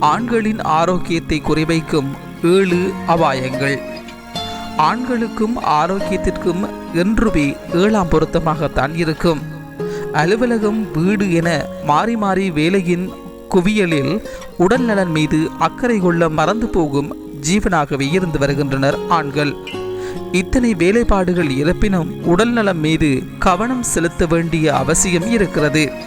ஆண்களின் ஆரோக்கியத்தை குறிவைக்கும் ஏழு அபாயங்கள். ஆண்களுக்கும் ஆரோக்கியத்திற்கும் என்றுமே ஏழாம் பொருத்தமாகத்தான் இருக்கும். அலுவலகம் வீடு என மாறி மாறி வேலையின் குவியலில் உடல் நலன் மீது அக்கறை கொள்ள மறந்து போகும் ஜீவனாகவே இருந்து வருகின்றனர் ஆண்கள். இத்தனை வேலைப்பாடுகள் இருப்பினும் உடல் நலம் மீது கவனம் செலுத்த வேண்டிய அவசியம் இருக்கிறது.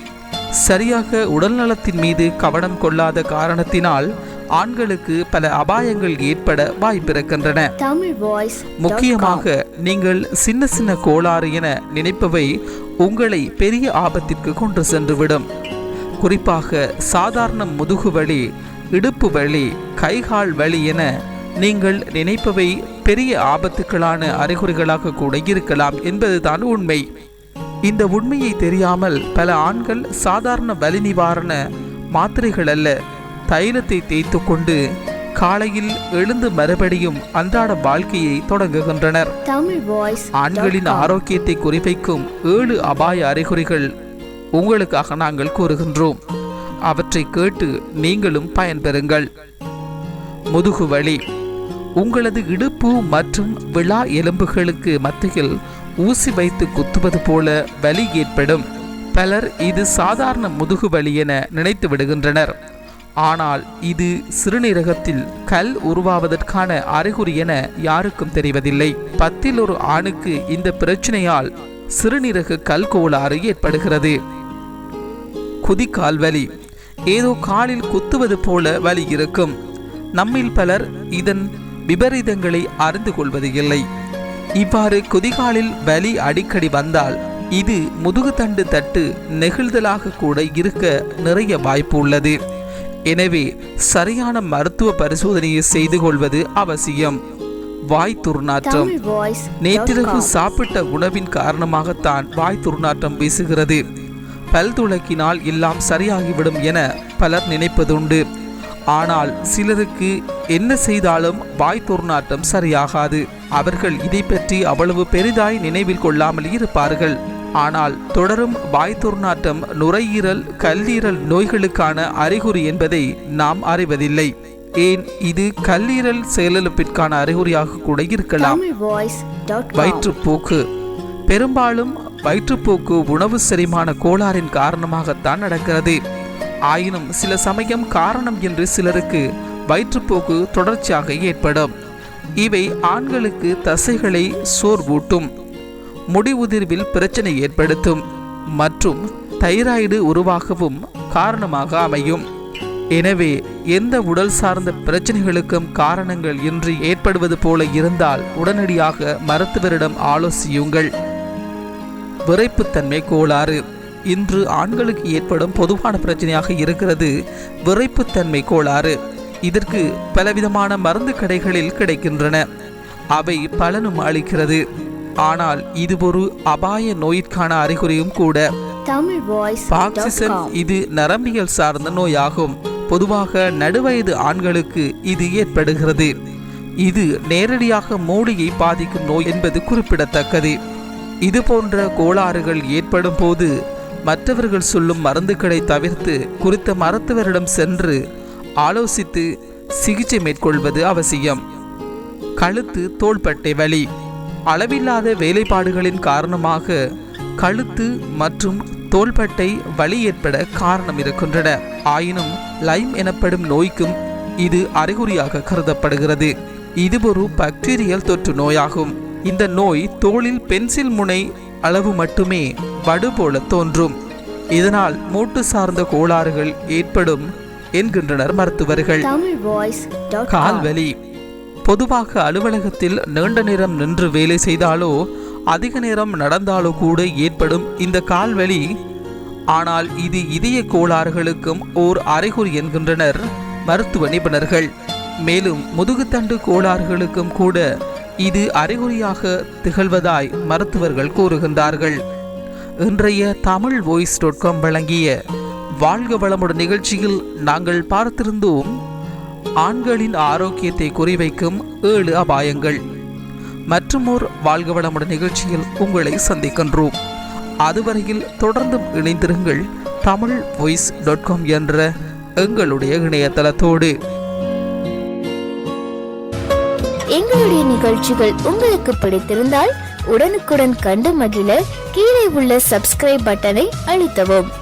சரியாக உடல் நலத்தின் மீது கவனம் கொள்ளாத காரணத்தினால் ஆண்களுக்கு பல அபாயங்கள் ஏற்பட வாய்ப்பிருக்கின்றன. முக்கியமாக நீங்கள் சின்ன சின்ன கோளாறு என நினைப்பவை உங்களை பெரிய ஆபத்திற்கு கொண்டு சென்றுவிடும். குறிப்பாக சாதாரண முதுகு வலி இடுப்பு வலி கைகால் வலி என நீங்கள் நினைப்பவை பெரிய ஆபத்துக்களான அறிகுறிகளாக கூட இருக்கலாம் என்பதுதான் உண்மை. இந்த உண்மையை தெரியாமல் பல ஆண்கள் சாதாரண வலி நிவாரண மாத்திரைகள் அல்ல தைலத்தை தேய்த்து கொண்டு காலையில் எழுந்து மறுபடியும் அன்றாட வாழ்க்கையை தொடங்குகின்றனர். ஆண்களின் ஆரோக்கியத்தை குறிவைக்கும் ஏழு அபாய அறிகுறிகள் உங்களுக்காக நாங்கள் கூறுகின்றோம். அவற்றை கேட்டு நீங்களும் பயன்பெறுங்கள். முதுகு வலி. உங்களது இடுப்பு மற்றும் விழா எலும்புகளுக்கு மத்தியில் ஊசி வைத்து குத்துவது போல வலி ஏற்படும். பலர் இது சாதாரண முதுகு வலி என நினைத்து விடுகின்றனர். ஆனால் இது சிறுநீரகத்தில் கல் உருவாவதற்கான அறிகுறி என யாருக்கும் தெரிவதில்லை. பத்தில் ஒரு ஆணுக்கு இந்த பிரச்சனையால் சிறுநீரக கல் கோளாறு ஏற்படுகிறது. குதிக்கால் வலி. ஏதோ காலில் குத்துவது போல வலி இருக்கும். நம்மில் பலர் இதன் விபரீதங்களை அறிந்து கொள்வது இல்லை இவ்வாறு குதிகாலில் வலி அடிக்கடி வந்தால் இது முதுகுத்தண்டு தட்டு நெகிழ்தலாக கூட இருக்க நிறைய வாய்ப்பு உள்ளது. எனவே சரியான மருத்துவ பரிசோதனையை செய்து கொள்வது அவசியம். வாய் துர்நாற்றம். நேற்றிரவு சாப்பிட்ட உணவின் காரணமாகத்தான் வாய் துர்நாற்றம் வீசுகிறது. பல் துளக்கினால் எல்லாம் சரியாகிவிடும் என பலர் நினைப்பதுண்டு. ஆனால் சிலருக்கு என்ன செய்தாலும் வாய் துர்நாற்றம் சரியாகாது. அவர்கள் இதை பற்றி அவ்வளவு பெரிதாய் நினைவில் கொள்ளாமல் இருப்பார்கள். ஆனால் தொடரும் வாய் துர்நாற்றம் நுரையீரல் கல்லீரல் நோய்களுக்கான அறிகுறி என்பதை நாம் அறிவதில்லை. ஏன்? இது கல்லீரல் செயலிழப்பிற்கான அறிகுறியாக கூட இருக்கலாம். வயிற்றுப்போக்கு. பெரும்பாலும் வயிற்றுப்போக்கு உணவு செரிமான கோளாறின் காரணமாகத்தான் நடக்கிறது. ஆயினும் சில சமயம் காரணம் என்று சிலருக்கு வயிற்றுப்போக்கு தொடர்ச்சியாக ஏற்படும். இவை ஆண்களுக்கு தசைகளை சோர்வூட்டும் முடி உதிர்வில் பிரச்சனை ஏற்படுத்தும் மற்றும் தைராய்டு உருவாகவும் காரணமாக அமையும். எனவே எந்த உடல் சார்ந்த பிரச்சனைகளுக்கும் காரணங்கள் இன்றி ஏற்படுவது போல இருந்தால் உடனடியாக மருத்துவரிடம் ஆலோசியுங்கள். விரைப்புத்தன்மை கோளாறு. இன்று ஆண்களுக்கு ஏற்படும் பொதுவான பிரச்சனையாக இருக்கிறது விரைப்புத்தன்மை கோளாறு. இதற்கு பலவிதமான மருந்து கடைகளில் கிடைக்கின்றன. அவை பலனும் அளிக்கிறது. ஆனால் இது ஒரு அபாய நோயிற்கான அறிகுறியும் கூட. பாக்சிசன் இது நரம்பியல் சார்ந்த நோயாகும். பொதுவாக நடுவயது ஆண்களுக்கு இது ஏற்படுகிறது. இது நேரடியாக மூளையை பாதிக்கும் நோய் என்பது குறிப்பிடத்தக்கது. இது போன்ற கோளாறுகள் ஏற்படும் போது மற்றவர்கள் சொல்லும் மருந்துகளை தவிர்த்து குறித்த மருத்துவரிடம் சென்று ஆலோசித்து சிகிச்சை மேற்கொள்வது அவசியம். கழுத்து தோள்பட்டை வலி அளவில்லாத வேலைப்பாடுகளின் காரணமாக கழுத்து மற்றும் தோள்பட்டை வலி ஏற்பட காரணம் இருக்கின்றன. ஆயினும் லைம் எனப்படும் நோய்க்கும் இது அறிகுறியாக கருதப்படுகிறது. இது ஒரு பாக்டீரியல் தொற்று நோயாகும். இந்த நோய் தோளில் பென்சில் முனை அளவு மட்டுமே வடு போல தோன்றும். இதனால் மூட்டு சார்ந்த கோளாறுகள் ஏற்படும். என்கின்றனர் மருத்துவர்கள். கால்வலி. பொதுவாக அலுவலகத்தில் நீண்ட நேரம் நின்று வேலை செய்தாலோ அதிக நேரம் நடந்தாலோ கூட ஏற்படும் இந்த கால்வலி. ஆனால் இது இதய கோளாறுகளுக்கும் ஓர் அறிகுறி என்கின்றனர் மருத்துவ நிபுணர்கள். மேலும் முதுகுத்தண்டு கோளாறுகளுக்கும் கூட இது அறிகுறியாக திகழ்வதாய் மருத்துவர்கள் கூறுகின்றார்கள். இன்றைய தமிழ் வாய்ஸ் டாட் காம் வழங்கிய வாழ்க வளமுடன் நிகழ்ச்சியில் நாங்கள் பார்த்திருந்தோம் ஆண்களின் ஆரோக்கியத்தை குறிவைக்கும் ஏழு அபாயங்கள். மற்றுமோர் வாழ்க வளமுடன் நிகழ்ச்சியில் உங்களை சந்திக்கின்றோம். அதுவரையில் தொடர்ந்தும் இணைந்திருங்கள் தமிழ் வாய்ஸ் டாட் காம் என்ற எங்களுடைய இணையதளத்தோடு. எங்களுடைய நிகழ்ச்சிகள் உங்களுக்கு பிடித்திருந்தால் உடனுக்குடன் கண்டு மகிழ கீழே உள்ள சப்ஸ்கிரைப் பட்டனை அழுத்தவும்.